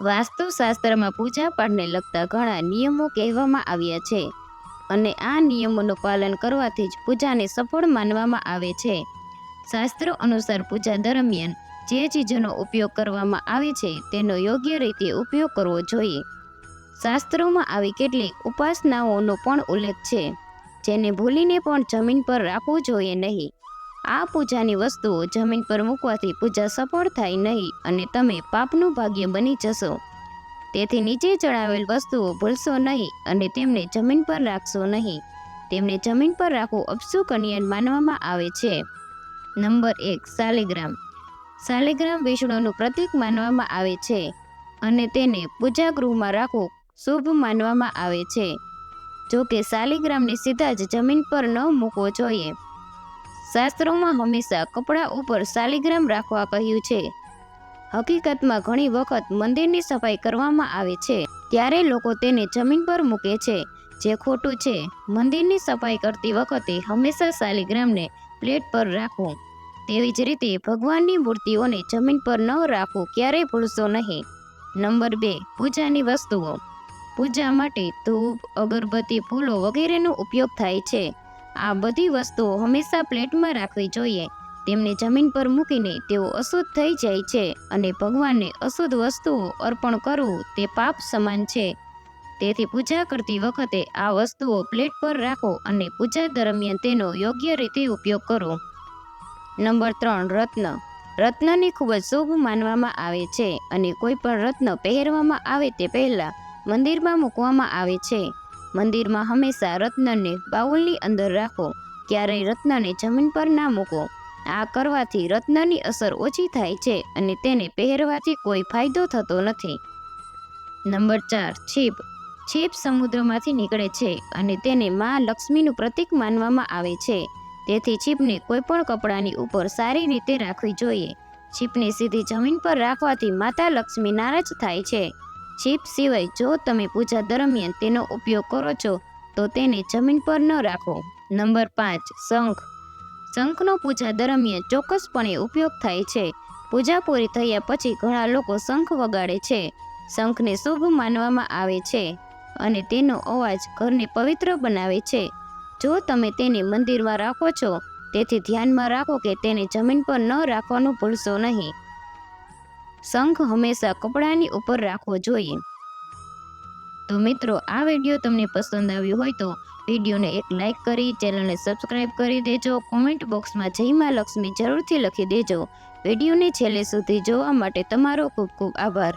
વાસ્તુશાસ્ત્રમાં પૂજા પાઠને લગતા ઘણા નિયમો કહેવામાં આવ્યા છે અને આ નિયમોનું પાલન કરવાથી જ પૂજાને સફળ માનવામાં આવે છે. શાસ્ત્રો અનુસાર પૂજા દરમિયાન જે ચીજોનો ઉપયોગ કરવામાં આવે છે તેનો યોગ્ય રીતે ઉપયોગ કરવો જોઈએ. શાસ્ત્રોમાં આવી કેટલીક ઉપાસનાઓનો પણ ઉલ્લેખ છે જેને ભૂલીને પણ જમીન પર રાખવું જોઈએ નહીં. આ પૂજાની વસ્તુઓ જમીન પર મૂકવાથી પૂજા સફળ થાય નહીં અને તમે પાપનું ભાગ્ય બની જશો. તેથી નીચે ચડાવેલ વસ્તુઓ ભૂલશો નહીં અને તેમને જમીન પર રાખશો નહીં. તેમને જમીન પર રાખવું અપશુકનિયન માનવામાં આવે છે. નંબર એક, શાલિગ્રામ. શાલિગ્રામ વિષ્ણુનું પ્રતીક માનવામાં આવે છે અને તેને પૂજાગૃહમાં રાખવું શુભ માનવામાં આવે છે. જો કે શાલિગ્રામને સીધા જ જમીન પર ન મૂકવો જોઈએ. શાસ્ત્રોમાં હંમેશા કપડાં ઉપર શાલિગ્રામ રાખવા કહ્યું છે. હકીકતમાં ઘણી વખત મંદિરની સફાઈ કરવામાં આવે છે. ત્યારે લોકો તેને જમીન પર મૂકે છે. જે ખોટું છે, મંદિરની સફાઈ કરતી વખતે હંમેશા શાલિગ્રામને પ્લેટ પર રાખવું તેવી જ રીતે ભગવાનની મૂર્તિઓને જમીન પર ન રાખવું ક્યારેય ભૂલશો નહીં. નંબર બે, પૂજાની વસ્તુઓ. પૂજા માટે ધૂપ, અગરબત્તી, ફૂલો વગેરેનો ઉપયોગ થાય છે. આ બધી વસ્તુઓ હંમેશા પ્લેટમાં રાખવી જોઈએ. તેમને જમીન પર મૂકીને તેઓ અશુદ્ધ થઈ જાય છે અને ભગવાનને અશુદ્ધ વસ્તુઓ અર્પણ કરવું તે પાપ સમાન છે. તેથી પૂજા કરતી વખતે આ વસ્તુઓ પ્લેટ પર રાખો અને પૂજા દરમિયાન તેનો યોગ્ય રીતે ઉપયોગ કરો. નંબર ત્રણ, રત્ન. રત્નને ખૂબ જ શુભ માનવામાં આવે છે અને કોઈ પણ રત્ન પહેરવામાં આવે તે પહેલાં મંદિરમાં મૂકવામાં આવે છે. મંદિરમાં હંમેશા રત્નને બાઉલની અંદર રાખો. ક્યારેય રત્નને જમીન પર ના મૂકો. આ કરવાથી રત્નની અસર ઓછી થાય છે અને તેને પહેરવાથી કોઈ ફાયદો થતો નથી. નંબર ચાર, છીપ. છીપ સમુદ્રમાંથી નીકળે છે અને તેને મા લક્ષ્મીનું પ્રતીક માનવામાં આવે છે. તેથી છીપને કોઈપણ કપડાની ઉપર સારી રીતે રાખવી જોઈએ. છીપને સીધી જમીન પર રાખવાથી માતા લક્ષ્મી નારાજ થાય છે. છીપ સિવાય જો તમે પૂજા દરમિયાન તેનો ઉપયોગ કરો છો, તો તેને જમીન પર ન રાખો. નંબર પાંચ, શંખ. શંખનો પૂજા દરમિયાન ચોક્કસપણે ઉપયોગ થાય છે. પૂજા પૂરી થયા પછી ઘણા લોકો શંખ વગાડે છે. શંખને શુભ માનવામાં આવે છે અને તેનો અવાજ ઘરને પવિત્ર બનાવે છે. જો તમે તેને મંદિરમાં રાખો છો, તેથી ધ્યાનમાં રાખો કે તેને જમીન પર ન રાખવાનું ભૂલશો નહીં. શંખ હંમેશા કપડાની ઉપર રાખવો જોઈએ. તો મિત્રો, આ વીડિયો તમને પસંદ આવ્યો હોય તો વિડીયોને એક લાઇક કરી, ચેનલને સબસ્ક્રાઇબ કરી દેજો. કોમેન્ટ બોક્સમાં જય મા લક્ષ્મી જરૂરથી લખી દેજો. વિડીયોને છેલ્લે સુધી જોવા માટે તમારો ખૂબ ખૂબ આભાર.